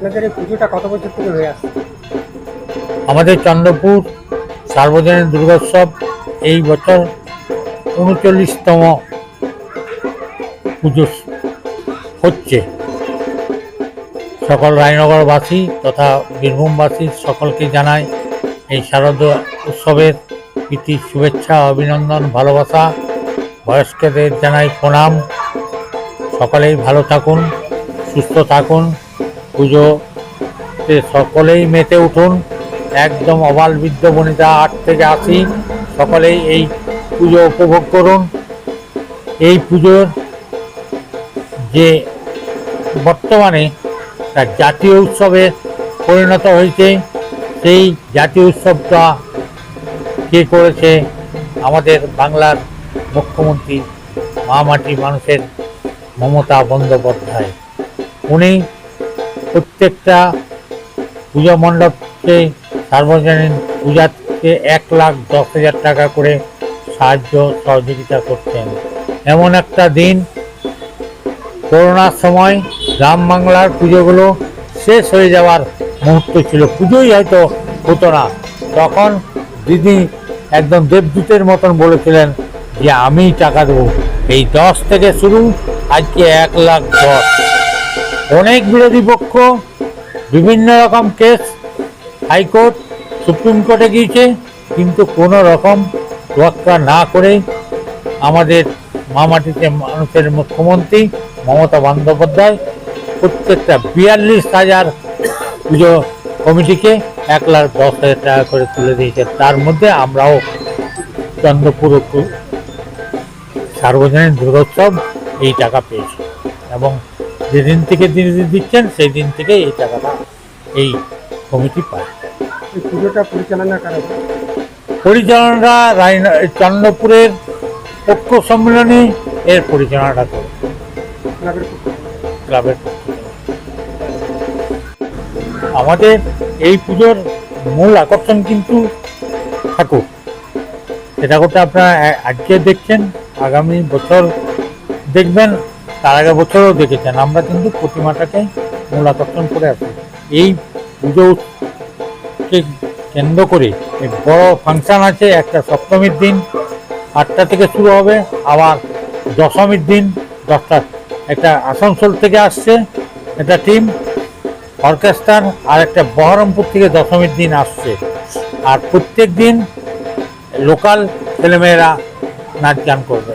আপনাদের এই পুজোটা কত বছর থেকে হয়ে আসছে? আমাদের চন্দ্রপুর সার্বজনীন দুর্গোৎসব এই বছর উনচল্লিশতম পুজো হচ্ছে। সকল রায়নগরবাসী তথা বীরভূমবাসী সকলকে জানাই এই শারদ উৎসবের প্রীতি, শুভেচ্ছা, অভিনন্দন, ভালোবাসা। বয়স্কদের জানাই প্রণাম। সকলেই ভালো থাকুন, সুস্থ থাকুন। পুজোতে সকলেই মেতে উঠুন। একদম অবাল বৃদ্ধ বনিতা আট থেকে আসি সকলেই এই পুজো উপভোগ করুন। এই পুজোর যে বর্তমানে তার জাতীয় উৎসবে পরিণত হয়েছে, সেই জাতীয় উৎসবটা কে করেছে আমাদের বাংলার মুখ্যমন্ত্রী মহামাটি মানুষের মমতা বন্দ্যোপাধ্যায়। উনি প্রত্যেকটা পূজা মণ্ডপকে, সার্বজনীন পূজাতে এক লাখ দশ হাজার টাকা করে সাহায্য সহযোগিতা করতেন। এমন একটা দিন, করোনার সময় গ্রাম বাংলার পুজোগুলো শেষ হয়ে যাওয়ার মুহূর্ত ছিল। পুজোই হয়তো হতো না। তখন দিদি একদম দেবদূতের মতন বলেছিলেন যে, আমি টাকা দেবো। এই দশ থেকে শুরু, আজকে এক লাখ দশ। অনেক বিরোধী পক্ষ বিভিন্ন রকম কেস হাইকোর্ট, সুপ্রিম কোর্টে গিয়েছে, কিন্তু কোনো রকম তোয়াক্কা না করে আমাদের মামাটিতে মানুষের মুখ্যমন্ত্রী মমতা বন্দ্যোপাধ্যায় প্রত্যেকটা বিয়াল্লিশ হাজার পুজো কমিটিকে এক লাখ দশ হাজার টাকা করে তুলে দিয়েছে। তার মধ্যে আমরাও চন্দ্রপুর সার্বজনীন দুর্গোৎসব এই টাকা পেয়েছি। এবং যেদিন থেকে তিনি দিচ্ছেন সেই দিন থেকে এই টাকাটা এই কমিটি পায়। এই পুজোটা পরিচালনা করা পরিচালনাটা চন্দ্রপুরের পক্ষ সম্মেলনে এর পরিচালনাটা করে ক্লাবের। আমাদের এই পুজোর মূল আকর্ষণ কিন্তু ঠাকুর। সেটা ঠাকুরটা আপনারা আজকে দেখছেন আগামী বছর দেখবেন। তার আগে বছরও দেখেছেন, আমরা কিন্তু প্রতিমাটাকে মূল আকর্ষণ করে আসি এই পুজোকে কেন্দ্র করে বড় ফাংশন আছে, একটা সপ্তমীর দিন, আটটা থেকে শুরু হবে, আবার দশমীর দিন দশটা একটা আসানসোল থেকে আসছে একটা টিম অর্কেস্ট্রার আর একটা বহরমপুর থেকে দশমীর দিন আসছে। আর প্রত্যেক দিন লোকাল ছেলেমেয়েরা নাচ গান করবে।